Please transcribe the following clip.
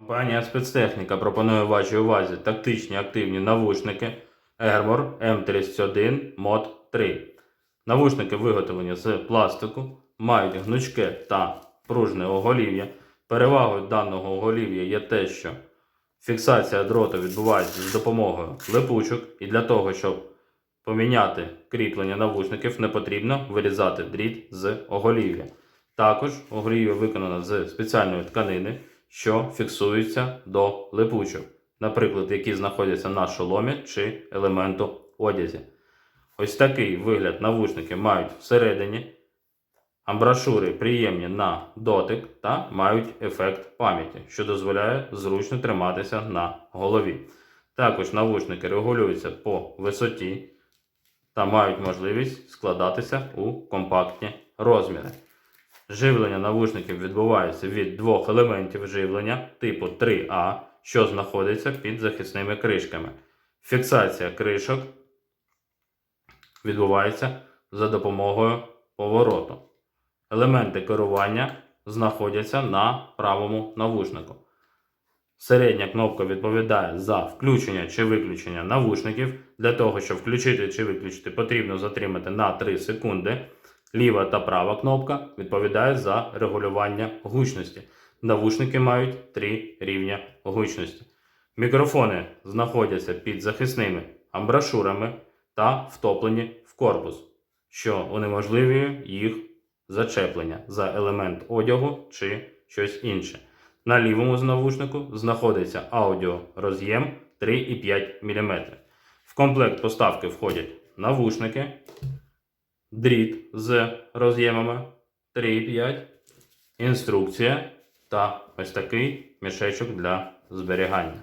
Компанія спецтехніка пропонує вашій увазі тактичні активні навушники Ermor M31 Mod 3. Навушники виготовлені з пластику, мають гнучке та пружне оголів'я. Перевагою даного оголів'я є те, що фіксація дроту відбувається з допомогою липучок, і для того, щоб поміняти кріплення навушників, не потрібно вирізати дріт з оголів'я. Також оголів'я виконано з спеціальної тканини, що фіксується до липучок, наприклад, які знаходяться на шоломі чи елементу одязі. Ось такий вигляд навушники мають всередині. Амбрашури приємні на дотик та мають ефект пам'яті, що дозволяє зручно триматися на голові. Також навушники регулюються по висоті та мають можливість складатися у компактні розміри. Живлення навушників відбувається від двох елементів живлення типу 3А, що знаходиться під захисними кришками. Фіксація кришок відбувається за допомогою повороту. Елементи керування знаходяться на правому навушнику. Середня кнопка відповідає за включення чи виключення навушників. Для того, щоб включити чи виключити, потрібно затримати на 3 секунди. Ліва та права кнопка відповідає за регулювання гучності. Навушники мають три рівня гучності. Мікрофони знаходяться під захисними амбрашурами та втоплені в корпус, що унеможливлює їх зачеплення за елемент одягу чи щось інше. На лівому з навушнику знаходиться аудіороз'єм 3,5 мм. В комплект поставки входять навушники, дріт з роз'ємами 3,5, інструкція та ось такий мішечок для зберігання.